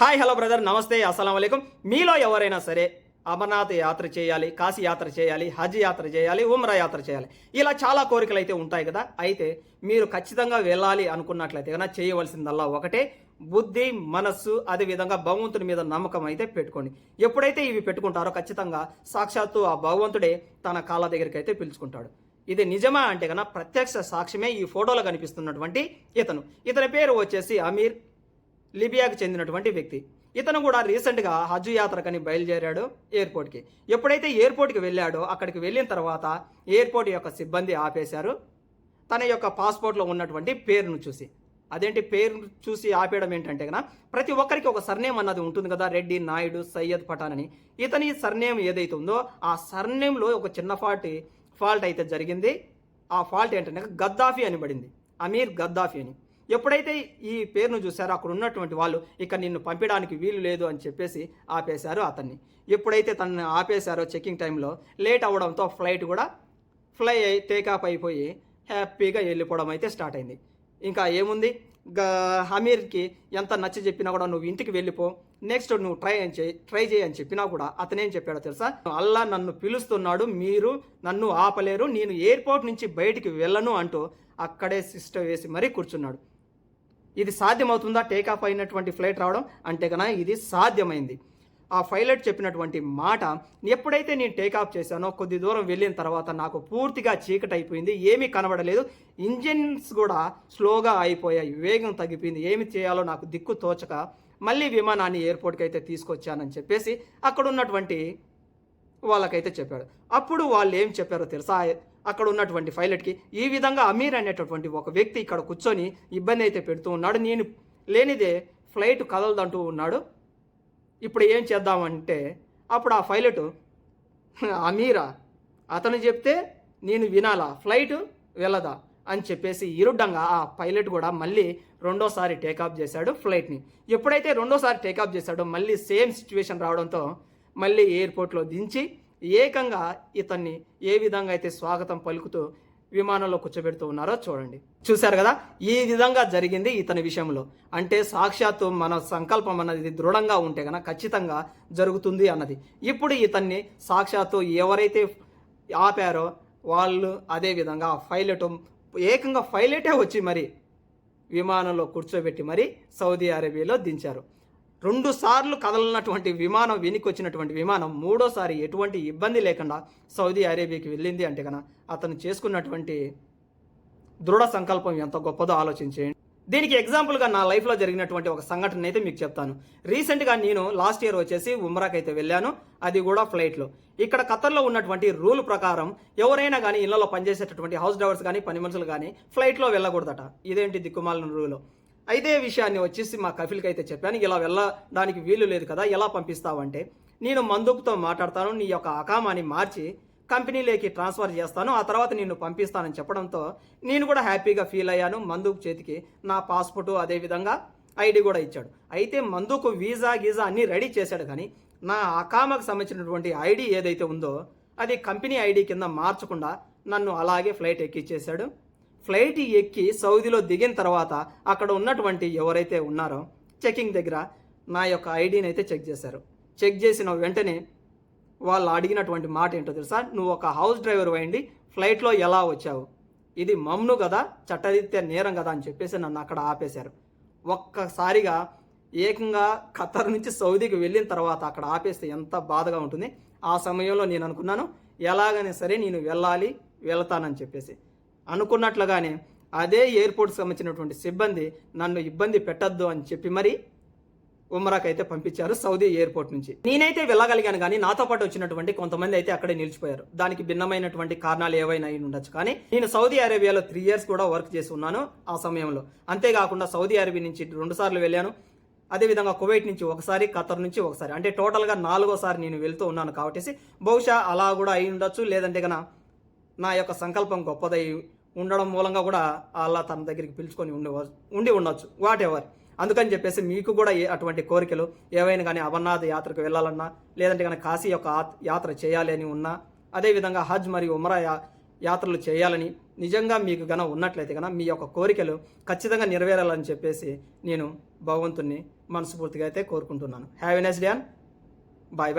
Hi hello brother నమస్తే అస్సలం అయికం మీలో ఎవరైనా సరే అమర్నాథ్ యాత్ర చేయాలి కాశీ యాత్ర చేయాలి హజ్ యాత్ర చేయాలి ఉమ్రా యాత్ర చేయాలి ఇలా చాలా కోరికలు అయితే ఉంటాయి కదా. అయితే మీరు ఖచ్చితంగా వెళ్ళాలి అనుకున్నట్లయితే కనుక చేయవలసిందల్లా ఒకటే బుద్ధి మనస్సు అదే విధంగా భగవంతుని మీద నమ్మకం అయితే పెట్టుకోండి. ఎప్పుడైతే ఇవి పెట్టుకుంటారో ఖచ్చితంగా సాక్షాత్తు ఆ భగవంతుడే తన కాళ్ళ దగ్గరికి అయితే పిలుచుకుంటాడు. ఇది నిజమా అంటే కనుక ప్రత్యక్ష సాక్ష్యమే ఈ ఫోటోలో కనిపిస్తున్నటువంటి ఇతను. ఇతని పేరు వచ్చేసి అమీర్. లిబియాకు చెందినటువంటి వ్యక్తి. ఇతను కూడా రీసెంట్గా హజ్ యాత్రకని బయలుదేరాడు ఎయిర్పోర్ట్కి. ఎప్పుడైతే ఎయిర్పోర్ట్కి వెళ్ళాడో అక్కడికి వెళ్ళిన తర్వాత ఎయిర్పోర్ట్ యొక్క సిబ్బంది ఆపేశారు. తన యొక్క పాస్పోర్ట్లో ఉన్నటువంటి పేరును చూసి. అదేంటి పేరు చూసి ఆపేయడం ఏంటంటే కదా ప్రతి ఒక్కరికి ఒక సర్నేమ్ అన్నది ఉంటుంది కదా రెడ్డి నాయుడు సయ్యద్ పఠాన్ అని. ఇతని సర్నేమ్ ఏదైతే ఉందో ఆ సర్నేమ్లో ఒక చిన్న ఫాల్ట్ ఫాల్ట్ అయితే జరిగింది. ఆ ఫాల్ట్ ఏంటంటే గద్దాఫీ అని పడింది. అమీర్ గద్దాఫీ అని. ఎప్పుడైతే ఈ పేరును చూసారో అక్కడ ఉన్నటువంటి వాళ్ళు ఇక నిన్ను పంపించడానికి వీలు లేదు అని చెప్పేసి ఆపేశారు అతన్ని. ఎప్పుడైతే తనని ఆపేశారో చెక్కింగ్ టైంలో లేట్ అవ్వడంతో ఫ్లైట్ కూడా ఫ్లై అయి టేకాఫ్ అయిపోయి హ్యాపీగా వెళ్ళిపోవడం అయితే స్టార్ట్ అయింది. ఇంకా ఏముంది? గ హమీర్కి ఎంత నచ్చి చెప్పినా కూడా నువ్వు ఇంటికి వెళ్ళిపో నెక్స్ట్ నువ్వు ట్రై అని చేయి ట్రై చేయి అని చెప్పినా కూడా అతనేం చెప్పాడో తెలుసా? అల్లా నన్ను పిలుస్తున్నాడు మీరు నన్ను ఆపలేరు నేను ఎయిర్పోర్ట్ నుంచి బయటికి వెళ్ళను అంటూ అక్కడే సిస్టర్ వేసి మరీ కూర్చున్నాడు. ఇది సాధ్యమవుతుందా? టేకాఫ్ అయినటువంటి ఫ్లైట్ రావడం అంటే కన్నా ఇది సాధ్యమైంది. ఆ పైలట్ చెప్పినటువంటి మాట ఎప్పుడైతే నేను టేకాఫ్ చేశానో కొద్ది దూరం వెళ్ళిన తర్వాత నాకు పూర్తిగా చీకటి అయిపోయింది ఏమీ కనబడలేదు. ఇంజిన్స్ కూడా స్లోగా అయిపోయాయి వేగం తగ్గిపోయింది. ఏమి చేయాలో నాకు దిక్కు తోచక మళ్ళీ విమానాన్ని ఎయిర్పోర్ట్కి అయితే తీసుకొచ్చానని చెప్పేసి అక్కడ ఉన్నటువంటి వాళ్ళకైతే చెప్పాడు. అప్పుడు వాళ్ళు ఏం చెప్పారో తెలుసా? అక్కడ ఉన్నటువంటి పైలట్కి ఈ విధంగా అమీర్ అనేటటువంటి ఒక వ్యక్తి ఇక్కడ కూర్చొని ఇబ్బంది అయితే పెడుతూ ఉన్నాడు. నేను లేనిదే ఫ్లైట్ కదలదంటూ ఉన్నాడు. ఇప్పుడు ఏం చేద్దామంటే అప్పుడు ఆ పైలట్ అమీరా అతను చెప్తే నేను వినాలా ఫ్లైట్ వెళ్ళదా అని చెప్పేసి ఇరుడ్డంగా ఆ పైలట్ కూడా మళ్ళీ రెండోసారి టేకాఫ్ చేశాడు ఫ్లైట్ని. ఎప్పుడైతే రెండోసారి టేకాఫ్ చేశాడో మళ్ళీ సేమ్ సిచ్యువేషన్ రావడంతో మళ్ళీ ఎయిర్పోర్ట్లో దించి ఏకంగా ఇతన్ని ఏ విధంగా అయితే స్వాగతం పలుకుతూ విమానంలో కూర్చోబెడుతూ ఉన్నారో చూడండి. చూశారు కదా? ఈ విధంగా జరిగింది ఇతని విషయంలో. అంటే సాక్షాత్తు మన సంకల్పం అన్నది దృఢంగా ఉంటే కనుక ఖచ్చితంగా జరుగుతుంది అన్నది. ఇప్పుడు ఇతన్ని సాక్షాత్తు ఎవరైతే ఆపారో వాళ్ళు అదే విధంగా పైలట్ ఏకంగా పైలటే వచ్చి మరి విమానంలో కూర్చోబెట్టి మరి సౌదీ అరేబియాలో దించారు. రెండు సార్లు కదలనటువంటి విమానం వెనక్కి వచ్చినటువంటి విమానం మూడోసారి ఎటువంటి ఇబ్బంది లేకుండా సౌదీ అరేబియాకి వెళ్ళింది అంటే కనుక అతను చేసుకున్నటువంటి దృఢ సంకల్పం ఎంత గొప్పదో ఆలోచించేయండి. దీనికి ఎగ్జాంపుల్గా నా లైఫ్లో జరిగినటువంటి ఒక సంఘటన అయితే మీకు చెప్తాను. రీసెంట్గా నేను లాస్ట్ ఇయర్ వచ్చేసి ఉమ్రాకి అయితే వెళ్ళాను. అది కూడా ఫ్లైట్లో. ఇక్కడ ఖతర్లో ఉన్నటువంటి రూల్ ప్రకారం ఎవరైనా కానీ ఇళ్ళలో పనిచేసేటటువంటి హౌస్ డ్రైవర్స్ కానీ పని మనుషులు కానీ ఫ్లైట్లో వెళ్ళకూడదట. ఇదేంటి దిక్కుమాలిన రూలు? అయితే విషయాన్ని వచ్చేసి మా కఫిల్కి అయితే చెప్పాను. ఇలా వెళ్ళడానికి వీలు లేదు కదా ఎలా పంపిస్తావంటే నేను మందుకుతో మాట్లాడతాను నీ యొక్క అకామాని మార్చి కంపెనీలోకి ట్రాన్స్ఫర్ చేస్తాను ఆ తర్వాత నిన్ను పంపిస్తానని చెప్పడంతో నేను కూడా హ్యాపీగా ఫీల్ అయ్యాను. మందుకు చేతికి నా పాస్పోర్టు అదేవిధంగా ఐడి కూడా ఇచ్చాడు. అయితే మందుకు వీసా గీజా అన్నీ రెడీ చేశాడు కానీ నా అకామకు సంబంధించినటువంటి ఐడి ఏదైతే ఉందో అది కంపెనీ ఐడి కింద మార్చకుండా నన్ను అలాగే ఫ్లైట్ ఎక్కిచ్చేశాడు. ఫ్లైట్ ఎక్కి సౌదీలో దిగిన తర్వాత అక్కడ ఉన్నటువంటి ఎవరైతే ఉన్నారో చెకింగ్ దగ్గర నా యొక్క ఐడిని అయితే చెక్ చేశారు. చెక్ చేసిన వెంటనే వాళ్ళు అడిగినటువంటి మాట ఏంటో తెలుసా? నువ్వు ఒక హౌస్ డ్రైవర్ అయింది ఫ్లైట్లో ఎలా వచ్చావు? ఇది మమ్ను కదా చట్టరీత్యా నేరం కదా అని చెప్పేసి నన్ను అక్కడ ఆపేశారు. ఒక్కసారిగా ఏకంగా ఖతర్ నుంచి సౌదీకి వెళ్ళిన తర్వాత అక్కడ ఆపేస్తే ఎంత బాధగా ఉంటుంది. ఆ సమయంలో నేను అనుకున్నాను ఎలాగైనా సరే నేను వెళ్ళాలి వెళ్తానని చెప్పేసి. అనుకున్నట్లుగానే అదే ఎయిర్పోర్ట్కి సంబంధించినటువంటి సిబ్బంది నన్ను ఇబ్బంది పెట్టద్దు అని చెప్పి మరి ఉమరాక్ అయితే పంపించారు సౌదీ ఎయిర్పోర్ట్ నుంచి. నేనైతే వెళ్ళగలిగాను కానీ నాతో పాటు వచ్చినటువంటి కొంతమంది అయితే అక్కడే నిలిచిపోయారు. దానికి భిన్నమైనటువంటి కారణాలు ఏవైనా అయి ఉండొచ్చు. కానీ నేను సౌదీ అరేబియాలో త్రీ ఇయర్స్ కూడా వర్క్ చేసి ఉన్నాను ఆ సమయంలో. అంతేకాకుండా సౌదీ అరేబియా నుంచి రెండు సార్లు వెళ్ళాను. అదేవిధంగా కువైట్ నుంచి ఒకసారి ఖతర్ నుంచి ఒకసారి. అంటే టోటల్గా నాలుగోసారి నేను వెళ్తూ ఉన్నాను కాబట్టి బహుశా అలా కూడా అయి ఉండొచ్చు. లేదంటే కనుక నా యొక్క సంకల్పం గొప్పదై ఉండడం మూలంగా కూడా అల్లా తన దగ్గరికి పిలుచుకొని ఉండి ఉండి ఉండొచ్చు. వాట్ ఎవర్ అందుకని చెప్పేసి మీకు కూడా అటువంటి కోరికలు ఏవైనా కానీ అమర్నాథ్ యాత్రకు వెళ్ళాలన్నా లేదంటే కానీ కాశీ యొక్క ఆత్- యాత్ర చేయాలి అని ఉన్నా అదేవిధంగా హజ్ మరియు ఉమరా యాత్రలు చేయాలని నిజంగా మీకు గన ఉన్నట్లయితే కనుక మీ యొక్క కోరికలు ఖచ్చితంగా నెరవేరాలని చెప్పేసి నేను భగవంతుణ్ణి మనస్ఫూర్తిగా అయితే కోరుకుంటున్నాను. Have a nice day bye bye